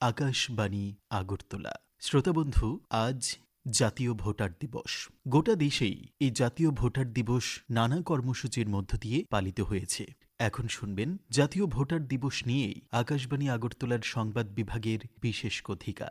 আকাশবাণী আগরতলা। শ্রোতাবন্ধু আজ জাতীয় ভোটার দিবস। গোটা দেশেই এই জাতীয় ভোটার দিবস নানা কর্মসূচির মধ্য দিয়ে পালিত হয়েছে। এখন শুনবেন জাতীয় ভোটার দিবস নিয়েই আকাশবাণী আগরতলার সংবাদ বিভাগের বিশেষ কথিকা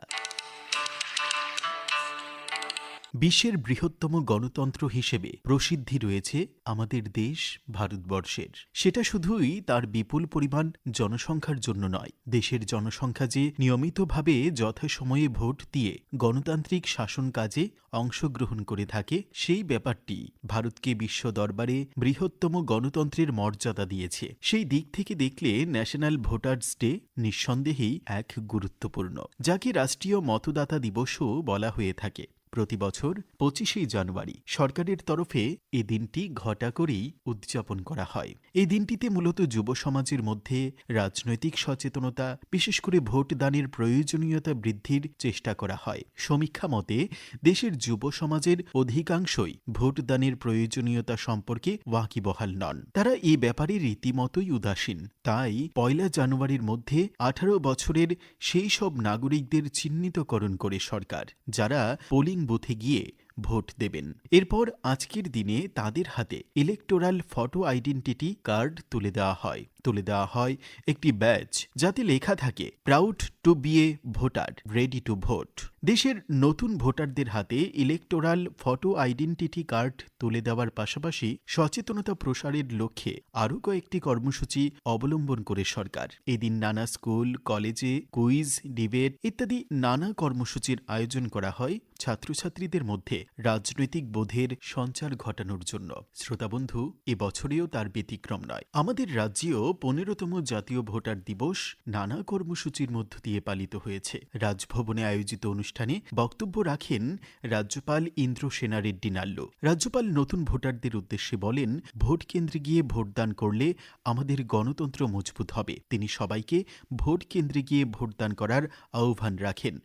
বিশ্বের বৃহত্তম গণতন্ত্র হিসেবে প্রসিদ্ধি রয়েছে আমাদের দেশ ভারতবর্ষের। সেটা শুধুই তার বিপুল পরিমাণ জনসংখ্যার জন্য নয়। দেশের জনসংখ্যা যে নিয়মিতভাবে যথাসময়ে ভোট দিয়ে গণতান্ত্রিক শাসন কাজে অংশগ্রহণ করে থাকে, সেই ব্যাপারটি ভারতকে বিশ্ব দরবারে বৃহত্তম গণতন্ত্রের মর্যাদা দিয়েছে। সেই দিক থেকে দেখলে ন্যাশনাল ভোটার্স ডে নিঃসন্দেহেই এক গুরুত্বপূর্ণ, যাকে রাষ্ট্রীয় মতদাতা দিবসও বলা হয়ে থাকে। প্রতি বছর পঁচিশে জানুয়ারি সরকারের তরফে এই দিনটি ঘটা করেই উদযাপন করা হয়। এই দিনটিতে মূলত যুব সমাজের মধ্যে রাজনৈতিক সচেতনতা, বিশেষ করে ভোট দানের প্রয়োজনীয়তা বৃদ্ধির চেষ্টা করা হয়। সমীক্ষা মতে, দেশের যুব সমাজের অধিকাংশই ভোট দানের প্রয়োজনীয়তা সম্পর্কে ওয়াকিবহাল নন। তারা এ ব্যাপারে রীতিমতোই উদাসীন। তাই পয়লা জানুয়ারির মধ্যে আঠারো বছরের সেই সব নাগরিকদের চিহ্নিতকরণ করে সরকার, যারা পোলিং বুথে গিয়ে ভোট দেবেন। এরপর আজকের দিনে তাদের হাতে ইলেকটোরাল ফটো আইডেন্টিটি কার্ড তুলে দেওয়া হয়। তুলে দেওয়া হয় একটি ব্যাচ যাতে লেখা থাকে proud to be a voter ready to vote দেশের নতুন ভোটারদের হাতে ইলেকটোরাল ফটো আইডেন্টিটি কার্ড তুলে দেওয়ার পাশাপাশি সচেতনতা প্রসারের লক্ষ্যে আরও কয়েকটি কর্মসূচি অবলম্বন করে সরকার। এদিন নানা স্কুল, কলেজে কুইজ, ডিবেট ইত্যাদি নানা কর্মসূচির আয়োজন করা হয় ছাত্রছাত্রীদের মধ্যে রাজনৈতিক বোধের সঞ্চার ঘটানোর জন্য। শ্রোতাবন্ধু এবছরেও তার ব্যতিক্রম নয়। আমাদের রাজ্যেও পনেরোতম জাতীয় ভোটার দিবস নানা কর্মসূচির মধ্য দিয়ে পালিত হয়েছে। রাজভবনে আয়োজিত অনুষ্ঠানে বক্তব্য রাখেন রাজ্যপাল ইন্দ্র সেনা রেড্ডি নাল্লু। রাজ্যপাল নতুন ভোটারদের উদ্দেশ্যে বলেন ভোট কেন্দ্রে গিয়ে ভোটদান করলে আমাদের গণতন্ত্র মজবুত হবে। তিনি সবাইকে ভোট কেন্দ্রে গিয়ে ভোটদান করার আহ্বান রাখেন।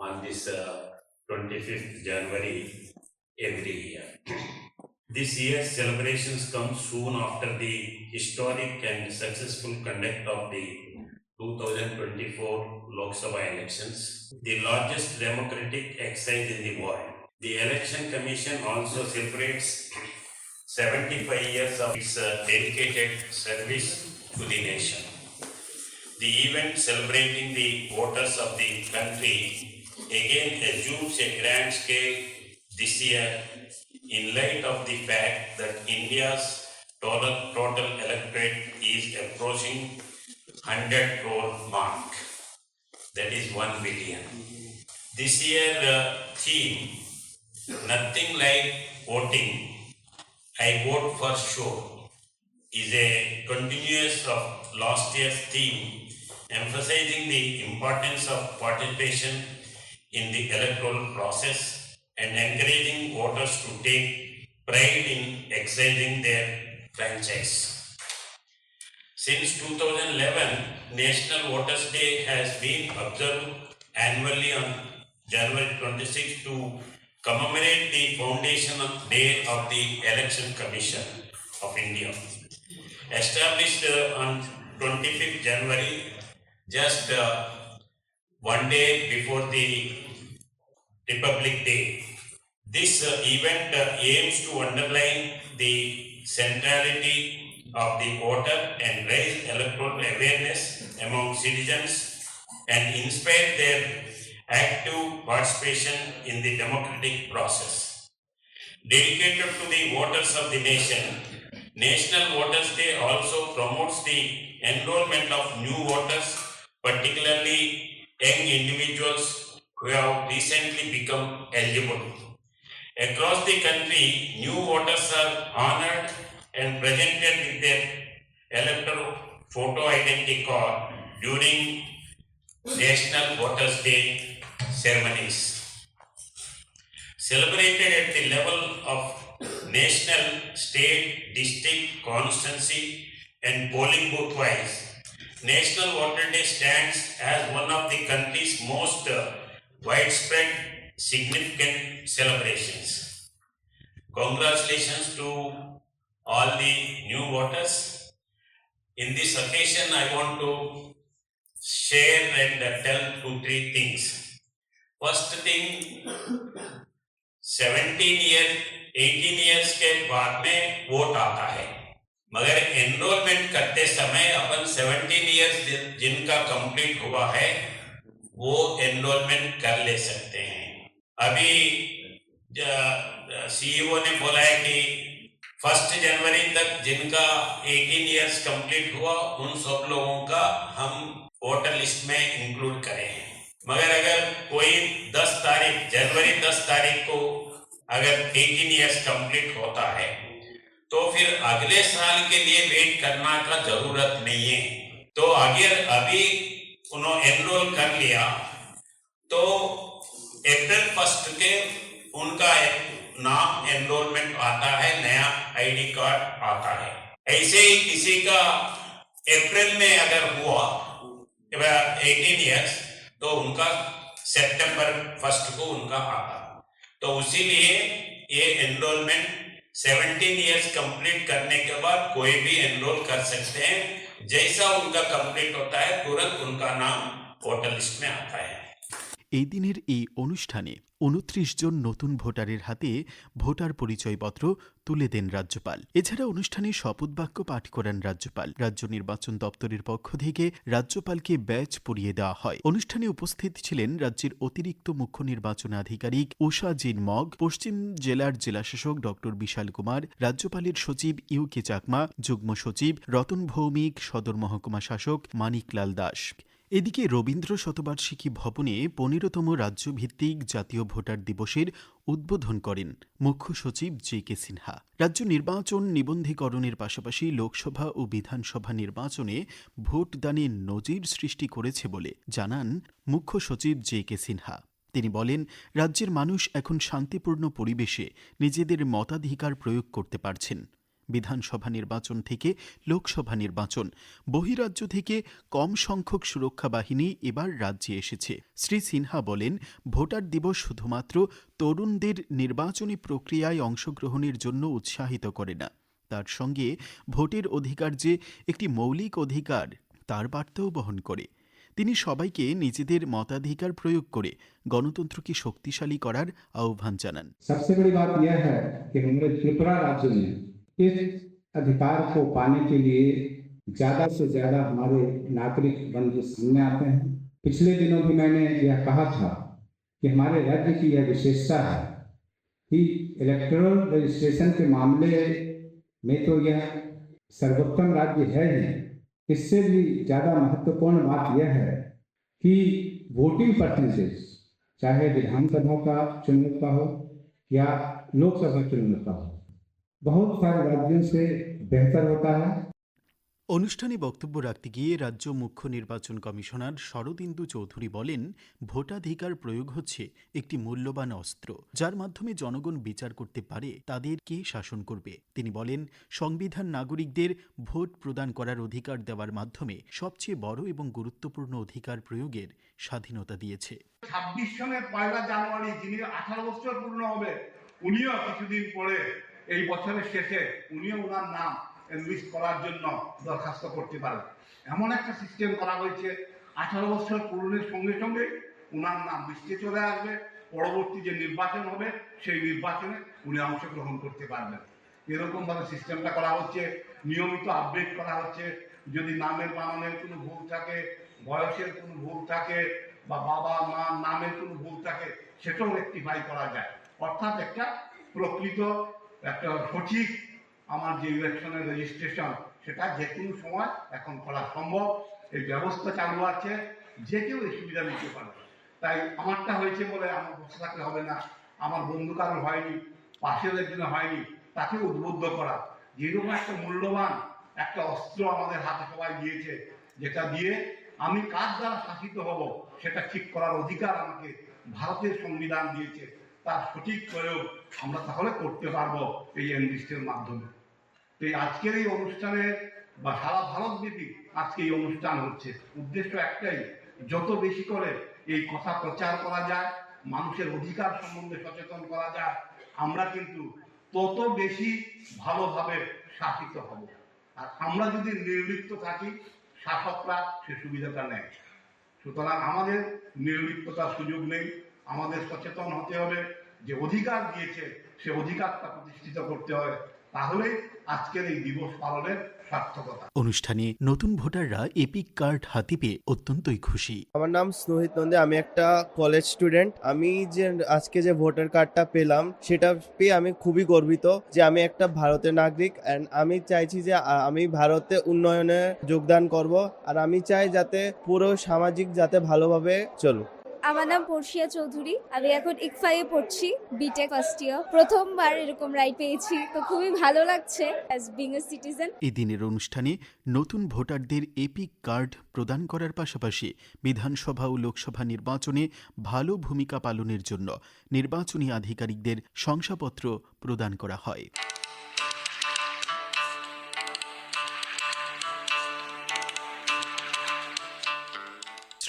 On this uh, 25th January every. This year's celebrations come soon after the historic and successful conduct of the 2024 Lok Sabha elections, the largest democratic exercise in the world. The Election Commission also celebrates 75 years of its uh, dedicated service to the nation. The event celebrating the voters of the country again assumes a grand scale this year in light of the fact that India's total, total electorate is approaching 100 crore mark. That is 1 billion. This year uh, theme, nothing like voting, I vote for sure, is a continuous of last year's theme emphasizing the importance of participation in the electoral process and encouraging voters to take pride in exercising their franchise. Since 2011, National Voters Day has been observed annually on January 26 to commemorate the foundation of day of the Election Commission of India. Established uh, on 25th January, just uh, one day before the Republic Day. This uh, event uh, aims to underline the centrality of the water and raise electoral awareness among citizens and inspire their active participation in the democratic process. Dedicated to the waters of the nation, National Voters Day also promotes the enrollment of new voters, particularly young individuals who have recently become eligible. Across the country, new voters are honored and presented with their electoral photo identity card during National Voters Day ceremonies. Celebrated at the level of national, state, district, constituency, and polling booth wise, National Voter Day stands as one of the country's most widespread, significant celebrations. Congratulations to all the new voters. In this occasion, I want to share and tell two, three things. First thing, 17 year, 18 years के बाद में vote आता है मगर enrolment करते समय अपन 17 years जिनका complete हुआ है वो एनरोलमेंट कर ले सकते हैं अभी सीईओ ने बोला है कि फ़र्स्ट जनवरी तक जिनका 18 इयर्स कंप्लीट हुआ, उन सब लोगों का हम वोटर लिस्ट में इंक्लूड करें। हैं मगर अगर कोई 10 तारीख जनवरी 10 तारीख को अगर 18 इयर्स कंप्लीट होता है तो फिर अगले साल के लिए वेट करना का ज़रूरत नहीं है। तो अगर अभी उन्होंने एनरोल कर लिया तो अप्रैल फ़र्स्ट के उनका एक नाम एनरोलमेंट आता है, नया आईडी कार्ड आता है। ऐसे ही किसी का अप्रैल में अगर हुआ एटीन इयर्स तो उनका सितंबर फ़र्स्ट को उनका आता। तो उसीलिए ये एनरोलमेंट 17 इयर्स कंप्लीट करने के बाद कोई भी एनरोल कर सकते हैं। जैसा उनका कंप्लीट होता है, तुरंत उनका नाम वोटर लिस्ट में आता है। এই দিনের এই অনুষ্ঠানে উনত্রিশ জন নতুন ভোটারের হাতে ভোটার পরিচয়পত্র তুলে দেন রাজ্যপাল। এছাড়া অনুষ্ঠানে শপথ বাক্য পাঠ করেন রাজ্যপাল। রাজ্য নির্বাচন দপ্তরের পক্ষ থেকে রাজ্যপালকে ব্যাচ পরিয়ে দেওয়া হয়। অনুষ্ঠানে উপস্থিত ছিলেন রাজ্যের অতিরিক্ত মুখ্য নির্বাচন আধিকারিক উষা জিন মগ, পশ্চিম জেলার জেলাশাসক ডক্টর বিশাল কুমার, রাজ্যপালের সচিব ইউকে চাকমা, যুগ্ম সচিব রতন ভৌমিক, সদর মহকুমা শাসক মানিকলাল দাস। এদিকে রবীন্দ্র শতবার্ষিকী ভবনে পনেরোতম রাজ্যভিত্তিক জাতীয় ভোটার দিবসের উদ্বোধন করেন মুখ্য সচিব জে কে সিনহা। রাজ্য নির্বাচন নিবন্ধীকরণের পাশাপাশি লোকসভা ও বিধানসভা নির্বাচনে ভোটদানে নজির সৃষ্টি করেছে বলে জানান মুখ্য সচিব জে কে সিনহা। তিনি বলেন, রাজ্যের মানুষ এখন শান্তিপূর্ণ পরিবেশে নিজেদের মতাধিকার প্রয়োগ করতে পারছেন। বিধানসভা নির্বাচন থেকে লোকসভা নির্বাচন বহিরাজ্য থেকে কম সংখ্যক সুরক্ষা বাহিনী এবার রাজ্যে এসেছে শ্রী সিনহা বলেন ভোটার দিবস শুধুমাত্র তরুণদের নির্বাচনী প্রক্রিয়ায় অংশগ্রহণের জন্য উৎসাহিত করে না তার সঙ্গে ভোটের অধিকার যে একটি মৌলিক অধিকার তার বার্তাও বহন করে তিনি সবাইকে নিজেদের মতাধিকার প্রয়োগ করে গণতন্ত্রকে শক্তিশালী করার আহ্বান জানান सबसे बड़ी बात यह है कि हमारे त्रिपुरा राज्य में इस अधिकार को पाने के लिए ज़्यादा से ज़्यादा हमारे नागरिक बंधु सामने आते हैं। पिछले दिनों भी मैंने यह कहा था कि हमारे राज्य की यह विशेषता है कि इलेक्टोरल रजिस्ट्रेशन के मामले में तो यह सर्वोत्तम राज्य है ही। इससे भी ज़्यादा महत्वपूर्ण बात यह है कि वोटिंग परसेंटेज चाहे विधानसभा का चुनाव का हो या लोकसभा चुनाव का हो बहुत सारे राज्यों से बेहतर होता है অনুষ্ঠানে বক্তব্য রাখতে গিয়ে রাজ্য মুখ্য নির্বাচন কমিশনার শরদিন্দু চৌধুরী বলেন ভোটাধিকার প্রয়োগ হচ্ছে একটি মূল্যবান অস্ত্র যার মাধ্যমে জনগণ বিচার করতে পারে তাদের কে শাসন করবে তিনি বলেন সংবিধান নাগরিকদের ভোট প্রদান করার অধিকার দেওয়ার মাধ্যমে সবচেয়ে বড় এবং গুরুত্বপূর্ণ অধিকার প্রয়োগের স্বাধীনতা দিয়েছে ছাব্বিশ সনের পয়লা জানুয়ারি যিনি আঠারো বছর পূর্ণ হবে উনিও কিছুদিন পরে এই বছরের শেষে উনিও ওনার নাম লিস্ট করার জন্য দরখাস্ত করতে পারেন। এমন একটা সিস্টেম করা হয়েছে, আঠারো বছর পূরণের সঙ্গে সঙ্গে ওনার নাম লিস্টে চলে আসবে, পরবর্তী যে নির্বাচন হবে, সেই নির্বাচনে উনি অংশগ্রহণ করতে পারবেন। এরকম ভাবে সিস্টেমটা করা হচ্ছে, নিয়মিত আপডেট করা হচ্ছে। যদি নামের বানানের কোনো ভুল থাকে, বয়সের কোনো ভুল থাকে, বা বাবা মা নামের কোনো ভুল থাকে, সেটাও রেক্টিফাই করা যায়। অর্থাৎ একটা প্রকৃত একটা সঠিক আমার যে ইলেকশনের রেজিস্ট্রেশন সেটা যে কোনো সময় এখন করা সম্ভব। এই ব্যবস্থা চালু আছে, যে কেউ এই সুবিধা নিতে পারে তাই আমারটা হয়েছে বলে আমার বসে থাকলে হবে না। আমার বন্ধু কারোর হয়নি, পাশের একজনে হয়নি তাকে উদ্বুদ্ধ করা। যেরকম একটা মূল্যবান একটা অস্ত্র আমাদের হাতে সবাই দিয়েছে, যেটা দিয়ে আমি কার দ্বারা শাসিত হব, সেটা ঠিক করার অধিকার আমাকে ভারতের সংবিধান দিয়েছে। তার সঠিক প্রয়োগ আমরা তাহলে করতে পারব এই এনলিস্টের মাধ্যমে। তো এই আজকের এই অনুষ্ঠানে বা সারা ভারতব্যাপী আজকে এই অনুষ্ঠান হচ্ছে। উদ্দেশ্য একটাই, যত বেশি করে এই কথা প্রচার করা যায়, মানুষের অধিকার সম্বন্ধে সচেতন করা যায়, আমরা কিন্তু তত বেশি ভালোভাবে শাসিত হব। আর আমরা যদি নির্লিপ্ত থাকি, শাসকরা সে সুবিধাটা নেয়। সুতরাং আমাদের নির্লিপ্ততার সুযোগ নেই। আমাদের সচেতন হতে হবে যে অধিকার দিয়েছে সে অধিকারটা প্রতিষ্ঠিত করতে হবে। তাহলেই আজকের এই দিবস পালনের সার্থকতা। অনুষ্ঠানে নতুন ভোটাররা এপিক কার্ড হাতে পেয়ে অত্যন্তই খুশি। আমার নাম স্নোহিত নন্দে আমি একটা কলেজ স্টুডেন্ট আমি যে আজকে যে ভোটার কার্ডটা পেলাম সেটা পেয়ে আমি খুবই গর্বিত যে আমি একটা ভারতের নাগরিক। অ্যান্ড আমি চাইছি যে আমি ভারতে উন্নয়নে যোগদান করব। আর আমি চাই যাতে পুরো সামাজিক যাতে ভালোভাবে চলুক। আমার নাম পর্ষিয়া চৌধুরী। আমি এখন ইকফাইয়ে পড়ছি বিটেক ফার্স্ট ইয়ার প্রথমবার এরকম রাইড পেয়েছি, তো খুবই ভালো লাগছে। অ্যাজ বিং এ সিটিজেন এই দিনের অনুষ্ঠানে নতুন ভোটারদের এপিক কার্ড প্রদান করার পাশাপাশি বিধানসভা ও লোকসভা নির্বাচনে ভালো ভূমিকা পালনের জন্য নির্বাচনী আধিকারিকদের শংসাপত্র প্রদান করা হয়।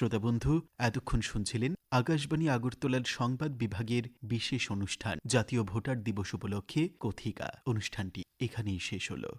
শ্রোতা বন্ধু, এতক্ষণ শুনছিলেন আকাশবাণী আগরতলার সংবাদ বিভাগের বিশেষ অনুষ্ঠান, জাতীয় ভোটার দিবস উপলক্ষে কথিকা। অনুষ্ঠানটি এখানেই শেষ হলো।